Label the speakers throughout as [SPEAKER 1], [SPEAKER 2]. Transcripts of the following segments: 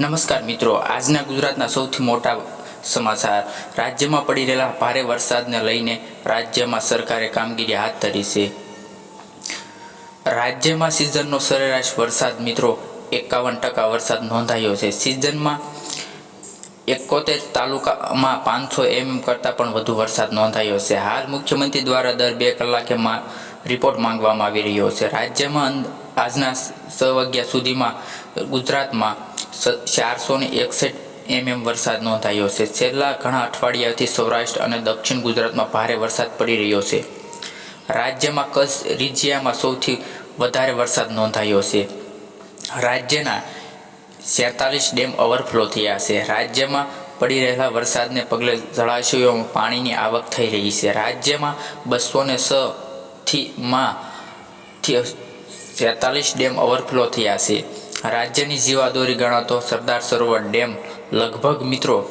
[SPEAKER 1] નમસ્કાર મિત્રો આજના ગુજરાતના સૌથી મોટા સમાચાર રાજ્યમાં પડી રહેલા ભારે વરસાદને લઈને રાજ્યમાં સરકારે કામગીરી હાથ ધરી છે રાજ્યમાં સિઝનનો સરેરાશ વરસાદ મિત્રો એકાવન ટકા વરસાદ નોંધાયો છે સિઝનમાં એકોતેર તાલુકામાં પાંચસો એમએમ કરતાં પણ વધુ વરસાદ નોંધાયો છે હાલ મુખ્યમંત્રી દ્વારા દર બે કલાકે રિપોર્ટ માંગવામાં આવી રહ્યો છે રાજ્યમાં આજના છ વાગ્યા સુધીમાં ગુજરાતમાં ચારસો ને એકસઠ એમએમ વરસાદ નોંધાયો છે. છેલ્લા ઘણા અઠવાડિયાથી સૌરાષ્ટ્ર અને દક્ષિણ ગુજરાતમાં ભારે વરસાદ પડી રહ્યો છે. રાજ્યમાં કચ્છ રિજિયામાં સૌથી વધારે વરસાદ નોંધાયો છે. રાજ્યના સેતાલીસ ડેમ ઓવરફ્લો થયા છે. રાજ્યમાં પડી રહેલા વરસાદને પગલે જળાશયોમાં પાણીની આવક થઈ રહી છે. રાજ્યમાં બસો ને સ થી માં થી સેતાલીસ ડેમ ઓવરફ્લો થયા છે. રાજ્યની જીવાદોરી ગણાતો સરદાર સરોવર ડેમ લગભગ મિત્રો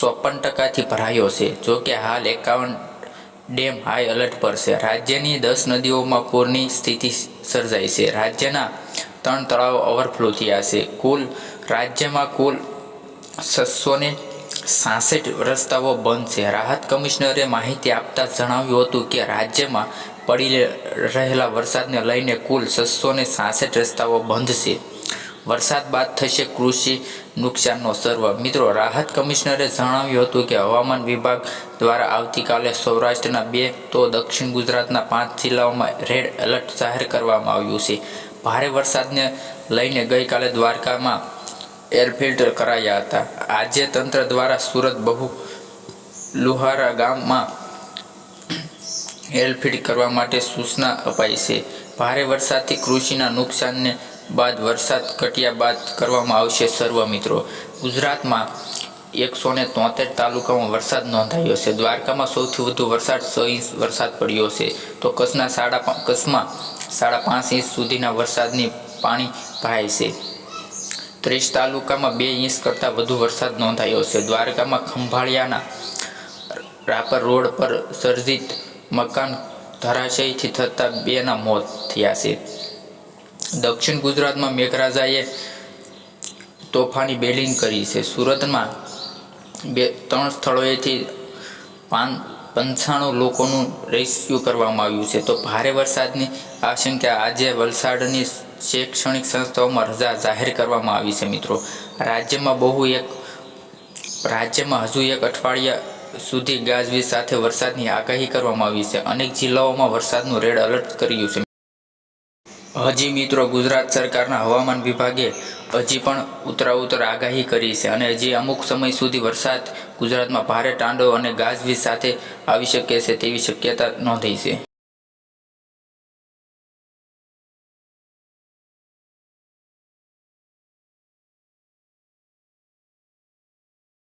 [SPEAKER 1] ચોપન ટકાથી ભરાયો છે. જોકે હાલ એકાવન ડેમ હાઈ એલર્ટ પર છે. રાજ્યની દસ નદીઓમાં પૂરની સ્થિતિ સર્જાઈ છે. રાજ્યના ત્રણ તળાવો ઓવરફ્લો થયા છે. કુલ રાજ્યમાં કુલ છસો ને સાસઠ રસ્તાઓ બંધ છે. રાહત કમિશનરે માહિતી આપતા જણાવ્યું હતું કે રાજ્યમાં પડી રહેલા વરસાદને લઈને કુલ છસો ને સાસઠ રસ્તાઓ બંધ છે. વરસાદ બાદ થશે કૃષિ નુકસાનનો સર્વ. મિત્રો, રાહત કમિશનરે જણાવ્યું હતું કે હવામાન વિભાગ દ્વારા આવતીકાલે સૌરાષ્ટ્રના બે તો દક્ષિણ ગુજરાતના પાંચ જિલ્લાઓમાં રેડ એલર્ટ જાહેર કરવામાં આવ્યું છે. ભારે વરસાદને લઈને ગઈકાલે દ્વારકામાં એરફિલ્ટર કરાયા હતા. આજે તંત્ર દ્વારા સુરત બહુ લુહારા ગામમાં એલફીડ કરવા માટે સૂચના અપાઈ છે. ભારે વરસાદથી કૃષિના નુકસાનને બાદ વરસાદ કટ્યા બાદ કરવામાં આવશે સર્વ મિત્રો. ગુજરાતમાં એકસો ને તોતેર તાલુકામાં વરસાદ નોંધાયો છે. દ્વારકામાં સૌથી વધુ વરસાદ છ ઇંચ વરસાદ પડ્યો છે. તો કચ્છના સાડા કચ્છમાં સાડા પાંચ ઇંચ સુધીના વરસાદની પાણી ભરાય છે. ત્રીસ તાલુકામાં બે ઇંચ કરતાં વધુ વરસાદ નોંધાયો છે. દ્વારકામાં ખંભાળિયાના રાપર રોડ પર સર્જિત મકાન ધરાશયથી થતાં બેના મોત થયા છે. દક્ષિણ ગુજરાતમાં મેઘરાજાએ તોફાની બેલિંગ કરી છે. સુરતમાં બે, ત્રણ સ્થળોએથી પાન, પંચાણું લોકોનું રેસ્ક્યુ કરવામાં આવ્યું છે. તો ભારે વરસાદની આશંકા, આજે વલસાડની શૈક્ષણિક સંસ્થાઓમાં રજા જાહેર કરવામાં આવી છે મિત્રો. રાજ્યમાં બહુ એક, રાજ્યમાં હજુ એક અઠવાડિયા સુધી ગાજવીજ સાથે વરસાદની આગાહી કરવામાં આવી છે. અનેક જિલ્લાઓમાં વરસાદનું રેડ એલર્ટ કર્યું છે હજી મિત્રો ગુજરાત સરકારના હવામાન વિભાગે હજી પણ ઉતરાઉતર આગાહી કરી છે અને હજી અમુક સમય સુધી વરસાદ ગુજરાતમાં ભારે ટાંડો અને ગાજવીજ સાથે આવી શકે છે તેવી શક્યતા નોંધાઈ છે.